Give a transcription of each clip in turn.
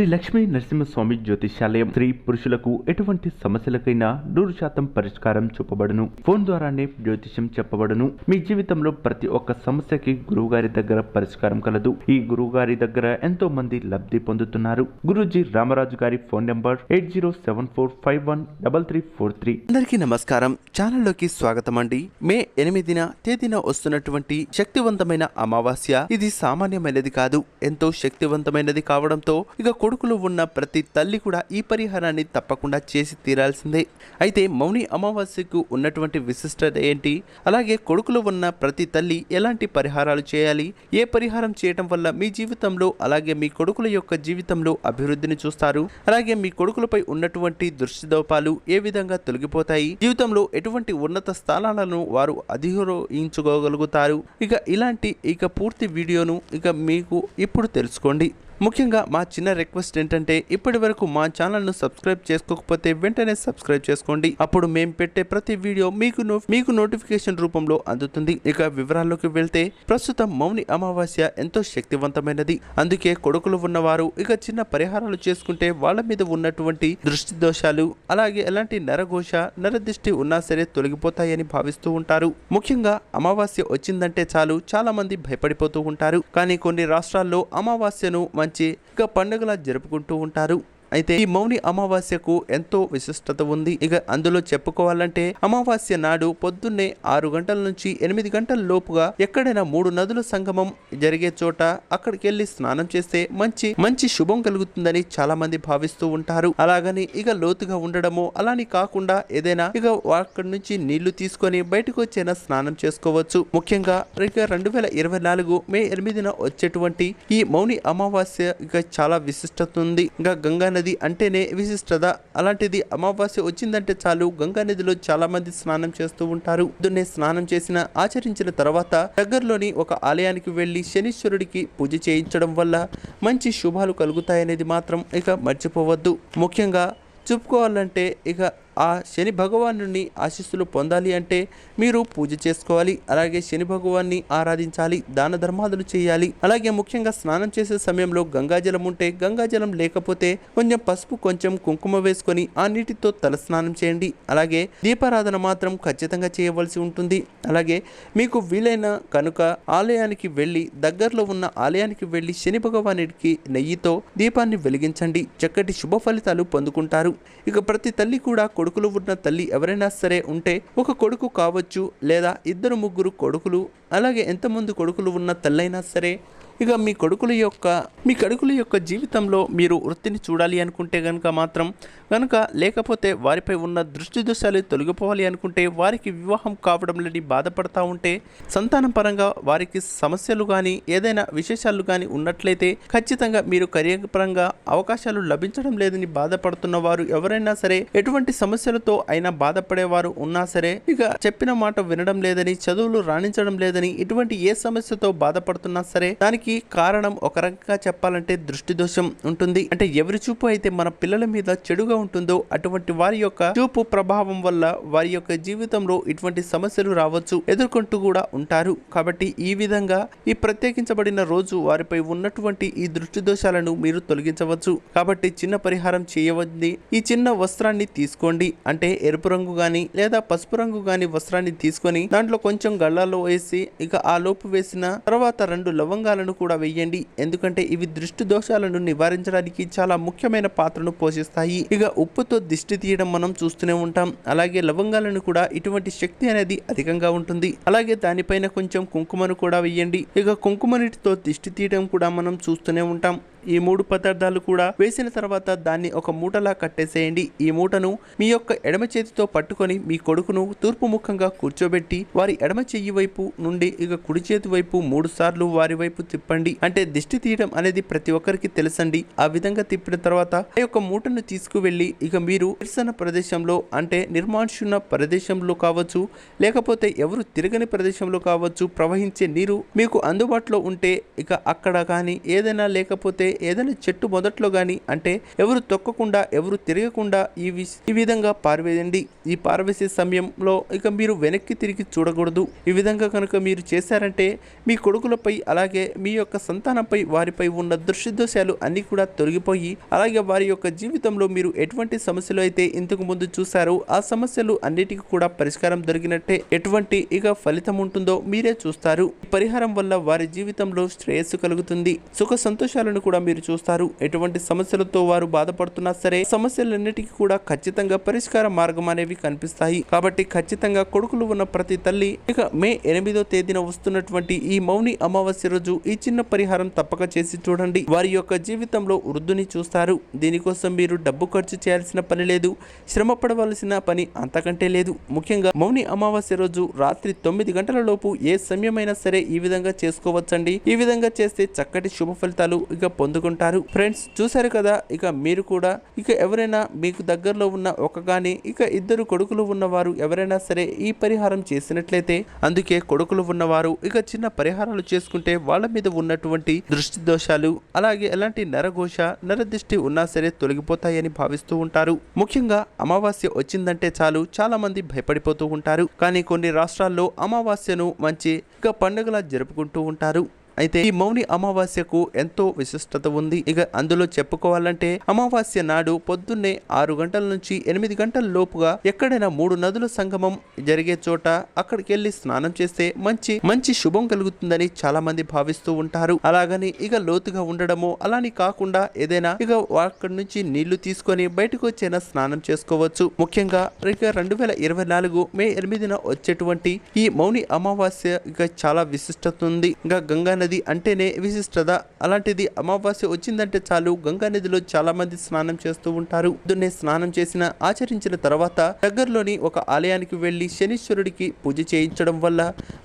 శ్రీ లక్ష్మీ నరసింహస్వామి జ్యోతిషాలయం స్త్రీ పురుషులకు ఎటువంటి సమస్యలకైనా నూరు శాతం పరిష్కారం చూపబడును. ఫోన్ ద్వారానే జ్యోతిషం చెప్పబడును. మీ జీవితంలో ప్రతి ఒక్క సమస్యకి గురువు గారి దగ్గర పరిష్కారం కలదు. ఈ గురువు గారి దగ్గర ఎంతో మంది లబ్ధి పొందుతున్నారు. గురుజీ రామరాజు గారి phone number eight zero seven four five one double three four three. అందరికీ నమస్కారం. ఛానల్లోకి స్వాగతం అండి మే ఎనిమిదిన తేదీన వస్తున్నటువంటి శక్తివంతమైన అమావాస్య. ఇది సామాన్యమైనది కాదు. ఎంతో శక్తివంతమైనది కావడంతో ఇక కొడుకులు ఉన్న ప్రతి తల్లి కూడా ఈ పరిహారాన్ని తప్పకుండా చేసి తీరాల్సిందే. అయితే మౌని అమావాస్యకు ఉన్నటువంటి విశిష్టత ఏంటి? అలాగే కొడుకులు ఉన్న ప్రతి తల్లి ఎలాంటి పరిహారాలు చేయాలి? ఏ పరిహారం చేయటం వల్ల మీ జీవితంలో అలాగే మీ కొడుకుల యొక్క జీవితంలో అభివృద్ధిని చూస్తారు? అలాగే మీ కొడుకులపై ఉన్నటువంటి దృష్టిదోపాలు ఏ విధంగా తొలగిపోతాయి? జీవితంలో ఎటువంటి ఉన్నత స్థానాలను వారు అధిరోహించుకోగలుగుతారు? ఇక ఇలాంటి ఇక పూర్తి వీడియోను ఇక మీకు ఇప్పుడు తెలుసుకోండి. ముఖ్యంగా మా చిన్న రిక్వెస్ట్ ఏంటంటే ఇప్పటి వరకు మా ఛానల్ను సబ్స్క్రైబ్ చేసుకోకపోతే వెంటనే సబ్స్క్రైబ్ చేసుకోండి. అప్పుడు మేము పెట్టే ప్రతి వీడియో మీకు నో- మీకు నోటిఫికేషన్ రూపంలో అందుతుంది. ఇక వివరాల్లోకి వెళ్తే ప్రస్తుతం మౌని అమావాస్య ఎంతో శక్తివంతమైనది. అందుకే కొడుకులు ఉన్నవారు ఇక చిన్న పరిహారాలు చేసుకుంటే వాళ్ళ మీద ఉన్నటువంటి దృష్టి దోషాలు అలాగే ఎలాంటి నరఘోష నరదృష్టి ఉన్నా సరే తొలగిపోతాయని భావిస్తూ ఉంటారు. ముఖ్యంగా అమావాస్య వచ్చిందంటే చాలు చాలా మంది భయపడిపోతూ ఉంటారు. కానీ కొన్ని రాష్ట్రాల్లో అమావాస్యను మంచి ఇక పండుగలా జరుపుకుంటూ ఉంటారు. అయితే ఈ మౌని అమావాస్యకు ఎంతో విశిష్టత ఉంది. ఇక అందులో చెప్పుకోవాలంటే అమావాస్య నాడు పొద్దున్నే ఆరు గంటల నుంచి ఎనిమిది గంటల లోపుగా ఎక్కడైనా మూడు నదుల సంగమం జరిగే చోట అక్కడికి వెళ్ళి స్నానం చేస్తే మంచి మంచి శుభం కలుగుతుందని చాలా మంది భావిస్తూ ఉంటారు. అలాగని ఇక లోతుగా ఉండడము అలాని కాకుండా ఏదైనా ఇక అక్కడి నుంచి నీళ్ళు తీసుకొని బయటకు వచ్చేనా స్నానం చేసుకోవచ్చు. ముఖ్యంగా ఇక రెండు వేల ఇరవై నాలుగు మే ఎనిమిదిన వచ్చేటువంటి ఈ మౌని అమావాస్య ఇక చాలా విశిష్టత ఉంది. ఇంకా గంగా నది అంటేనే విశిష్టత. అలాంటిది అమావాస్య వచ్చిందంటే చాలు గంగా నదిలో చాలా మంది స్నానం చేస్తూ ఉంటారు. పొద్దున్నే స్నానం చేసిన ఆచరించిన తర్వాత దగ్గరలోని ఒక ఆలయానికి వెళ్ళి శనీశ్వరుడికి పూజ చేయించడం వల్ల మంచి శుభాలు కలుగుతాయనేది మాత్రం ఇక మర్చిపోవద్దు. ముఖ్యంగా చెప్పుకోవాలంటే ఇక ఆ శని భగవాను ఆశీస్సులు పొందాలి అంటే మీరు పూజ చేసుకోవాలి. అలాగే శని భగవాన్ని ఆరాధించాలి దాన ధర్మాదులు చేయాలి. అలాగే ముఖ్యంగా స్నానం చేసే సమయంలో గంగాజలం ఉంటే గంగాజలం లేకపోతే కొంచెం పసుపు కొంచెం కుంకుమ వేసుకొని ఆ నీటితో తల స్నానం చేయండి. అలాగే దీపారాధన మాత్రం ఖచ్చితంగా చేయవలసి ఉంటుంది. అలాగే మీకు వీలైన కనుక ఆలయానికి వెళ్ళి దగ్గరలో ఉన్న ఆలయానికి వెళ్ళి శని భగవానికి నెయ్యితో దీపాన్ని వెలిగించండి. చక్కటి శుభ ఫలితాలు పొందుకుంటారు. ఇక ప్రతి తల్లి కూడా కొడుకులు ఉన్న తల్లి ఎవరైనా సరే ఉంటే ఒక కొడుకు కావచ్చు లేదా ఇద్దరు ముగ్గురు కొడుకులు అలాగే ఎంతమంది కొడుకులు ఉన్న తల్లైనా సరే ఇక మీ కొడుకుల యొక్క మీ కొడుకుల యొక్క జీవితంలో మీరు వృత్తిని చూడాలి అనుకుంటే కనుక మాత్రం కనుక లేకపోతే వారిపై ఉన్న దృష్టి దోషాలు తొలగిపోవాలి అనుకుంటే వారికి వివాహం కావడం లేని బాధపడతా ఉంటే సంతానం పరంగా వారికి సమస్యలు కానీ ఏదైనా విశేషాలు కానీ ఉన్నట్లయితే ఖచ్చితంగా మీరు కెరియర్ పరంగా అవకాశాలు లభించడం లేదని బాధపడుతున్న వారు ఎవరైనా సరే ఎటువంటి సమస్యలతో అయినా బాధపడేవారు ఉన్నా సరే ఇక చెప్పిన మాట వినడం లేదని చదువులు రాణించడం లేదని ఇటువంటి ఏ సమస్యతో బాధపడుతున్నా సరే దానికి కారణం ఒక రకంగా చెప్పాలంటే దృష్టి దోషం ఉంటుంది. అంటే ఎవరి చూపు అయితే మన పిల్లల మీద చెడుగా ఉంటుందో అటువంటి వారి యొక్క చూపు ప్రభావం వల్ల వారి యొక్క జీవితంలో ఇటువంటి సమస్యలు రావచ్చు ఎదుర్కొంటూ కూడా ఉంటారు. కాబట్టి ఈ విధంగా ఈ ప్రత్యేకించబడిన రోజు వారిపై ఉన్నటువంటి ఈ దృష్టి దోషాలను మీరు తొలగించవచ్చు. కాబట్టి చిన్న పరిహారం చేయవద్ది. ఈ చిన్న వస్త్రాన్ని తీసుకోండి. అంటే ఎరుపు రంగు గాని లేదా పసుపు రంగు గాని వస్త్రాన్ని తీసుకొని దాంట్లో కొంచెం గళ్ళలో వేసి ఇక ఆ లోపు వేసిన తర్వాత రెండు లవంగాలను కూడా వేయండి. ఎందుకంటే ఇవి దృష్టి దోషాలను నివారించడానికి చాలా ముఖ్యమైన పాత్రను పోషిస్తాయి. ఇక ఉప్పుతో దిష్టి తీయడం మనం చూస్తూనే ఉంటాం. అలాగే లవంగాలను కూడా ఇటువంటి శక్తి అనేది అధికంగా ఉంటుంది. అలాగే దానిపైన కొంచెం కుంకుమను కూడా వేయండి. ఇక కుంకుమ నీటితో దిష్టి తీయడం కూడా మనం చూస్తూనే ఉంటాం. ఈ మూడు పదార్థాలు కూడా వేసిన తర్వాత దాన్ని ఒక మూటలా కట్టేసేయండి. ఈ మూటను మీ యొక్క ఎడమ చేతితో పట్టుకొని మీ కొడుకును తూర్పు ముఖంగా కూర్చోబెట్టి వారి ఎడమ చెయ్యి వైపు నుండి ఇక కుడి చేతి వైపు మూడు సార్లు వారి వైపు తిప్పండి. అంటే దిష్టి తీయడం అనేది ప్రతి ఒక్కరికి తెలుసండి. ఆ విధంగా తిప్పిన తర్వాత ఆ యొక్క మూటను తీసుకువెళ్ళి ఇక మీరు నిరసన ప్రదేశంలో అంటే నిర్మానుష్యున్న ప్రదేశంలో కావచ్చు లేకపోతే ఎవరు తిరగని ప్రదేశంలో కావచ్చు ప్రవహించే నీరు మీకు అందుబాటులో ఉంటే ఇక అక్కడ కానీ ఏదైనా లేకపోతే ఏదైనా చెట్టు మొదట్లో కానీ అంటే ఎవరు తొక్కకుండా ఎవరు తిరగకుండా ఈ ఈ విధంగా పారవేయండి. ఈ పారవేసే సమయంలో ఇక మీరు వెనక్కి తిరిగి చూడకూడదు. ఈ విధంగా కనుక మీరు చేశారంటే మీ కొడుకులపై అలాగే మీ యొక్క సంతానంపై వారిపై ఉన్న దృష్టిదోషాలు అన్నీ కూడా తొలగిపోయి అలాగే వారి యొక్క జీవితంలో మీరు ఎటువంటి సమస్యలు అయితే ఇంతకు ముందు చూశారో ఆ సమస్యలు అన్నిటికీ కూడా పరిష్కారం దొరికినట్టే. ఎటువంటి ఇక ఫలితం ఉంటుందో మీరే చూస్తారు. పరిహారం వల్ల వారి జీవితంలో శ్రేయస్సు కలుగుతుంది. సుఖ సంతోషాలను కూడా మీరు చూస్తారు. ఎటువంటి సమస్యలతో వారు బాధపడుతున్నా సరే సమస్యలన్నిటికీ కూడా ఖచ్చితంగా పరిష్కార మార్గం అనేవి కనిపిస్తాయి. కాబట్టి ఖచ్చితంగా కొడుకులు ఉన్న ప్రతి తల్లి ఇక మే ఎనిమిదో తేదీన వస్తున్నటువంటి ఈ మౌని అమావాస్య రోజు ఈ చిన్న పరిహారం తప్పక చేసి చూడండి. వారి యొక్క జీవితంలో వృద్ధుని చూస్తారు. దీనికోసం మీరు డబ్బు ఖర్చు చేయాల్సిన పని లేదు. శ్రమ పడవలసిన పని అంతకంటే లేదు. ముఖ్యంగా మౌని అమావాస్య రోజు రాత్రి తొమ్మిది గంటల లోపు ఏ సమయమైనా సరే ఈ విధంగా చేసుకోవచ్చండి. ఈ విధంగా చేస్తే చక్కటి శుభ ఫలితాలు. ఇక పొందుకుంటారు. ఫ్రెండ్స్ చూశారు కదా ఇక మీరు కూడా ఇక ఎవరైనా మీకు దగ్గరలో ఉన్న ఒక గాని ఇక ఇద్దరు కొడుకులు ఉన్నవారు ఎవరైనా సరే ఈ పరిహారం చేసినట్లయితే అందుకే కొడుకులు ఉన్నవారు ఇక చిన్న పరిహారాలు చేసుకుంటే వాళ్ళ మీద ఉన్నటువంటి దృష్టి దోషాలు అలాగే ఎలాంటి నరఘోష నరదృష్టి ఉన్నా సరే తొలగిపోతాయని భావిస్తూ ఉంటారు. ముఖ్యంగా అమావాస్య వచ్చిందంటే చాలు చాలా మంది భయపడిపోతూ ఉంటారు. కానీ కొన్ని రాష్ట్రాల్లో అమావాస్యను మంచి ఇక పండుగలా జరుపుకుంటూ ఉంటారు. అయితే ఈ మౌని అమావాస్యకు ఎంతో విశిష్టత ఉంది. ఇక అందులో చెప్పుకోవాలంటే అమావాస్య నాడు పొద్దున్నే ఆరు గంటల నుంచి ఎనిమిది గంటల లోపుగా ఎక్కడైనా మూడు నదుల సంగమం జరిగే చోట అక్కడికి వెళ్ళి స్నానం చేస్తే మంచి మంచి శుభం కలుగుతుందని చాలా మంది భావిస్తూ ఉంటారు. అలాగని ఇక లోతుగా ఉండడము అలాని కాకుండా ఏదైనా ఇక అక్కడి నుంచి నీళ్ళు తీసుకొని బయటకు వచ్చేనా స్నానం చేసుకోవచ్చు. ముఖ్యంగా ఇక రెండు వేల ఇరవై నాలుగు మే ఎనిమిదిన వచ్చేటువంటి ఈ మౌని అమావాస్య ఇక చాలా విశిష్టత ఉంది. ఇంకా గంగా నది అంటేనే విశిష్టత. అలాంటిది అమావాస్య వచ్చిందంటే చాలు గంగా నదిలో చాలా మంది స్నానం చేస్తూ ఉంటారు. పొద్దున్నే స్నానం చేసిన ఆచరించిన తర్వాత దగ్గరలోని ఒక ఆలయానికి వెళ్ళి శనీశ్వరుడికి పూజ చేయించడం వల్ల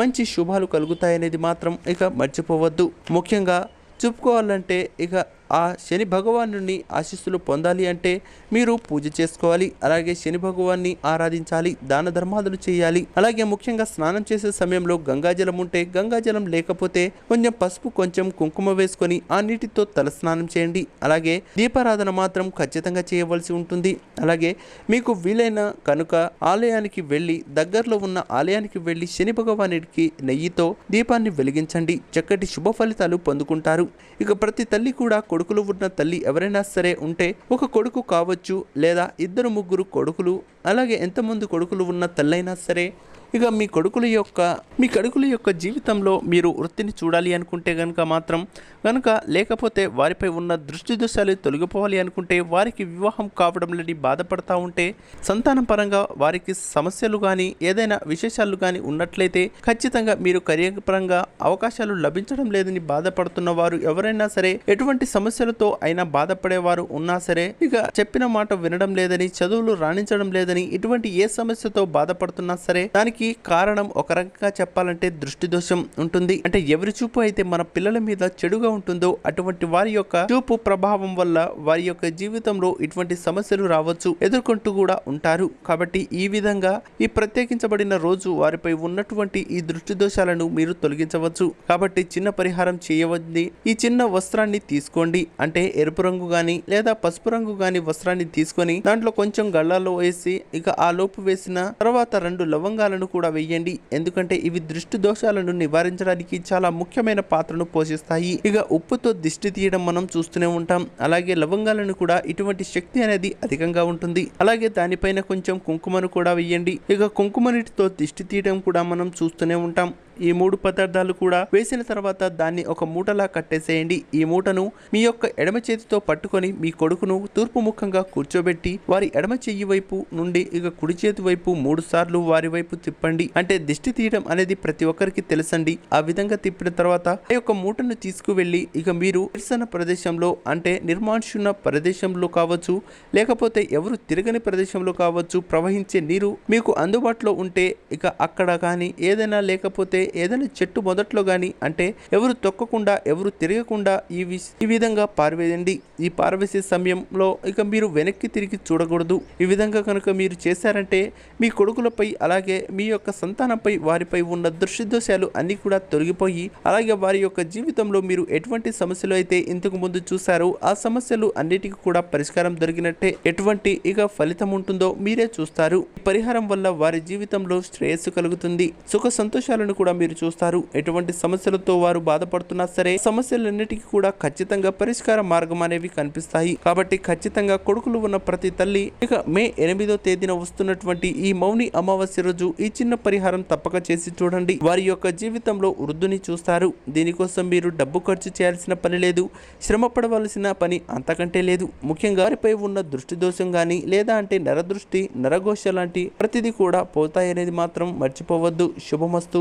మంచి శుభాలు కలుగుతాయనేది మాత్రం ఇక మర్చిపోవద్దు. ముఖ్యంగా చెప్పుకోవాలంటే ఇక ఆ శని భగవాను ఆశీస్సులు పొందాలి అంటే మీరు పూజ చేసుకోవాలి. అలాగే శని భగవాన్ని ఆరాధించాలి దాన ధర్మాదులు చేయాలి. అలాగే ముఖ్యంగా స్నానం చేసే సమయంలో గంగాజలం ఉంటే గంగాజలం లేకపోతే కొంచెం పసుపు కొంచెం కుంకుమ వేసుకొని ఆ నీటితో తల స్నానం చేయండి. అలాగే దీపారాధన మాత్రం ఖచ్చితంగా చేయవలసి ఉంటుంది. అలాగే మీకు వీలైన కనుక ఆలయానికి వెళ్ళి దగ్గరలో ఉన్న ఆలయానికి వెళ్ళి శని భగవానికి నెయ్యితో దీపాన్ని వెలిగించండి. చక్కటి శుభ ఫలితాలు పొందుకుంటారు. ఇక ప్రతి తల్లి కూడా కొడుకులు ఉన్న తల్లి ఎవరైనా సరే ఉంటే ఒక కొడుకు కావచ్చు లేదా ఇద్దరు ముగ్గురు కొడుకులు అలాగే ఎంతమంది కొడుకులు ఉన్న తల్లైనా సరే ఇక మీ కొడుకుల యొక్క మీ కొడుకుల యొక్క జీవితంలో మీరు వృత్తిని చూడాలి అనుకుంటే కనుక మాత్రం కనుక లేకపోతే వారిపై ఉన్న దృష్టి దోషాలు తొలగిపోవాలి అనుకుంటే వారికి వివాహం కావడం లేని బాధపడతా ఉంటే సంతానం పరంగా వారికి సమస్యలు కానీ ఏదైనా విశేషాలు కానీ ఉన్నట్లయితే ఖచ్చితంగా మీరు కెరియర్ పరంగా అవకాశాలు లభించడం లేదని బాధపడుతున్న వారు ఎవరైనా సరే ఎటువంటి సమస్యలతో అయినా బాధపడేవారు ఉన్నా సరే ఇక చెప్పిన మాట వినడం లేదని చదువులు రాణించడం లేదని ఇటువంటి ఏ సమస్యతో బాధపడుతున్నా సరే దానికి కారణం ఒక రకంగా చెప్పాలంటే దృష్టి దోషం ఉంటుంది. అంటే ఎవరి చూపు అయితే మన పిల్లల మీద చెడుగా ఉంటుందో అటువంటి వారి యొక్క చూపు ప్రభావం వల్ల వారి యొక్క జీవితంలో ఇటువంటి సమస్యలు రావచ్చు ఎదుర్కొంటూ కూడా ఉంటారు. కాబట్టి ఈ విధంగా ఈ ప్రత్యేకించబడిన రోజు వారిపై ఉన్నటువంటి ఈ దృష్టి దోషాలను మీరు తొలగించవచ్చు. కాబట్టి చిన్న పరిహారం చేయవద్ది. ఈ చిన్న వస్త్రాన్ని తీసుకోండి. అంటే ఎరుపు రంగు గాని లేదా పసుపు రంగు గాని వస్త్రాన్ని తీసుకొని దాంట్లో కొంచెం గళ్ళలో వేసి ఇక ఆ లోపు వేసిన తర్వాత రెండు లవంగాలను కూడా వేయండి ఎందుకంటే ఇవి దృష్టి దోషాలను నివారించడానికి చాలా ముఖ్యమైన పాత్రను పోషిస్తాయి. ఇక ఉప్పుతో దిష్టి తీయడం మనం చూస్తూనే ఉంటాం. అలాగే లవంగాలను కూడా ఇటువంటి శక్తి అనేది అధికంగా ఉంటుంది. అలాగే దానిపైన కొంచెం కుంకుమను కూడా వేయండి ఇక కుంకుమ నీటితో దిష్టి తీయడం కూడా మనం చూస్తూనే ఉంటాం. ఈ మూడు పదార్థాలు కూడా వేసిన తర్వాత దాన్ని ఒక మూటలా కట్టేసేయండి. ఈ మూటను మీ యొక్క ఎడమ చేతితో పట్టుకొని మీ కొడుకును తూర్పు ముఖంగా కూర్చోబెట్టి వారి ఎడమ చెయ్యి వైపు నుండి ఇక కుడి చేతి వైపు మూడు సార్లు వారి వైపు తిప్పండి. అంటే దిష్టి తీయడం అనేది ప్రతి ఒక్కరికి తెలుసండి. ఆ విధంగా తిప్పిన తర్వాత ఆ యొక్క మూటను తీసుకువెళ్ళి ఇక మీరు నిరసన ప్రదేశంలో అంటే నిర్మానుషున్న ప్రదేశంలో కావచ్చు లేకపోతే ఎవరు తిరగని ప్రదేశంలో కావచ్చు ప్రవహించే నీరు మీకు అందుబాటులో ఉంటే ఇక అక్కడ కానీ ఏదైనా లేకపోతే ఏదైనా చెట్టు మొదట్లో కానీ అంటే ఎవరు తొక్కకుండా ఎవరు తిరగకుండా ఈ ఈ విధంగా పారవేయండి. ఈ పారవేసే సమయంలో ఇక మీరు వెనక్కి తిరిగి చూడకూడదు. ఈ విధంగా కనుక మీరు చేశారంటే మీ కొడుకులపై అలాగే మీ యొక్క సంతానంపై వారిపై ఉన్న దృష్టి దోషాలు కూడా తొలగిపోయి అలాగే వారి యొక్క జీవితంలో మీరు ఎటువంటి సమస్యలు అయితే ఇంతకు ముందు చూశారో ఆ సమస్యలు అన్నిటికీ కూడా పరిష్కారం దొరికినట్టే ఎటువంటి ఇక ఫలితం ఉంటుందో మీరే చూస్తారు. పరిహారం వల్ల వారి జీవితంలో శ్రేయస్సు కలుగుతుంది. సుఖ సంతోషాలను కూడా మీరు చూస్తారు. ఎటువంటి సమస్యలతో వారు బాధపడుతున్నా సరే సమస్యలన్నిటికీ కూడా ఖచ్చితంగా పరిష్కార మార్గం అనేవి కనిపిస్తాయి. కాబట్టి ఖచ్చితంగా కొడుకులు ఉన్న ప్రతి తల్లి ఇక మే ఎనిమిదో తేదీన వస్తున్నటువంటి ఈ మౌని అమావాస్య రోజు ఈ చిన్న పరిహారం తప్పక చేసి చూడండి. వారి యొక్క జీవితంలో వృద్ధుని చూస్తారు. దీనికోసం మీరు డబ్బు ఖర్చు చేయాల్సిన పని లేదు. శ్రమ పడవలసిన పని అంతకంటే లేదు. ముఖ్యంగా వారిపై ఉన్న దృష్టి దోషం కానీ లేదా అంటే నరదృష్టి నరఘోష లాంటి ప్రతిదీ కూడా పోతాయనేది మాత్రం మర్చిపోవద్దు. శుభమస్తు.